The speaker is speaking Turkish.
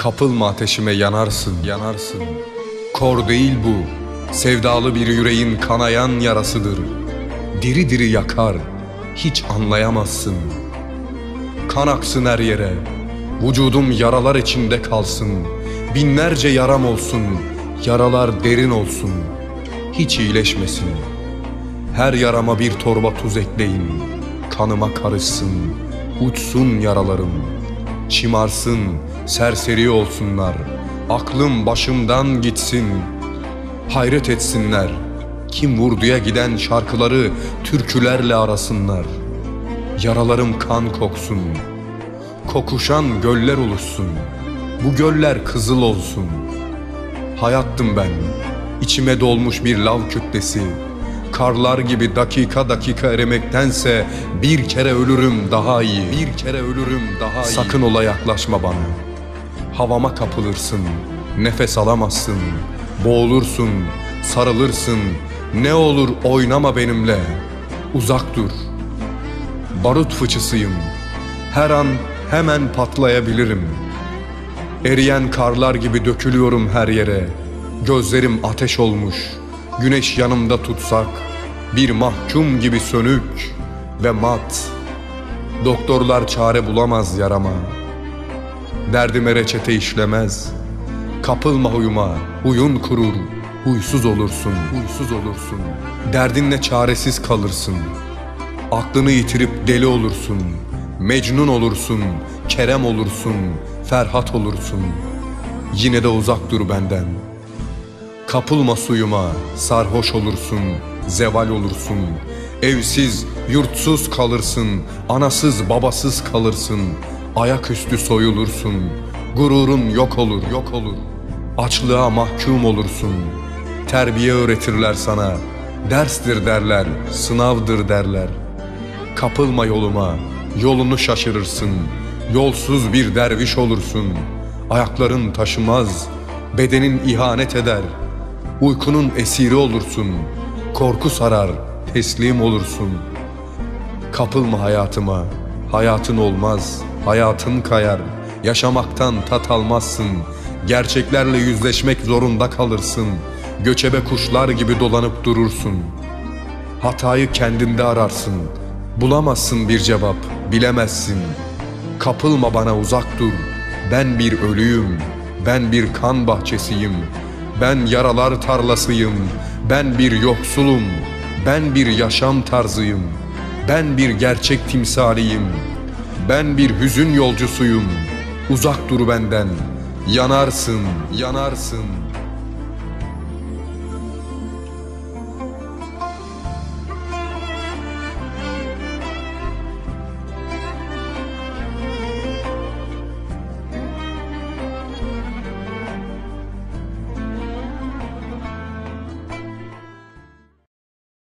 Kapılma ateşime yanarsın, yanarsın. Kor değil bu, sevdalı bir yüreğin kanayan yarasıdır. Diri diri yakar, hiç anlayamazsın. Kan aksın her yere, vücudum yaralar içinde kalsın. Binlerce yaram olsun, yaralar derin olsun. Hiç iyileşmesin. Her yarama bir torba tuz ekleyin. Kanıma karışsın, uçsun yaralarım. Çimarsın, serseri olsunlar. Aklım başımdan gitsin. Hayret etsinler. Kim vurduya giden şarkıları türkülerle arasınlar. Yaralarım kan koksun. Kokuşan göller oluşsun. Bu göller kızıl olsun. Hayattım ben. İçime dolmuş bir lav kütlesi. Karlar gibi dakika dakika erimektense bir kere ölürüm daha iyi. Bir kere ölürüm daha iyi. Sakın ola yaklaşma bana. Havama kapılırsın. Nefes alamazsın. Boğulursun. Sarılırsın. Ne olur oynama benimle. Uzak dur. Barut fıçısıyım. Her an hemen patlayabilirim. Eriyen karlar gibi dökülüyorum her yere. Gözlerim ateş olmuş. Güneş yanımda tutsak bir mahkum gibi sönük ve mat. Doktorlar çare bulamaz yarama. Derdime reçete işlemez. Kapılma huyuma, huyun kurur. Huysuz olursun, huysuz olursun. Derdinle çaresiz kalırsın. Aklını yitirip deli olursun. Mecnun olursun, Kerem olursun, Ferhat olursun. Yine de uzak dur benden. Kapılma suyuma, sarhoş olursun, zeval olursun. Evsiz, yurtsuz kalırsın, anasız, babasız kalırsın. Ayaküstü soyulursun, gururun yok olur, yok olur. Açlığa mahkum olursun. Terbiye öğretirler sana. Derstir derler, sınavdır derler. Kapılma yoluma, yolunu şaşırırsın. Yolsuz bir derviş olursun. Ayakların taşımaz, bedenin ihanet eder. Uykunun esiri olursun. Korku sarar, teslim olursun. Kapılma hayatıma, hayatın olmaz, hayatın kayar. Yaşamaktan tat almazsın. Gerçeklerle yüzleşmek zorunda kalırsın. Göçebe kuşlar gibi dolanıp durursun. Hatayı kendinde ararsın. Bulamazsın bir cevap, bilemezsin. Kapılma bana uzak dur. Ben bir ölüyüm. Ben bir kan bahçesiyim. Ben yaralar tarlasıyım. Ben bir yoksulum. Ben bir yaşam tarzıyım. Ben bir gerçek timsaliyim. Ben bir hüzün yolcusuyum. Uzak dur benden. Yanarsın, yanarsın.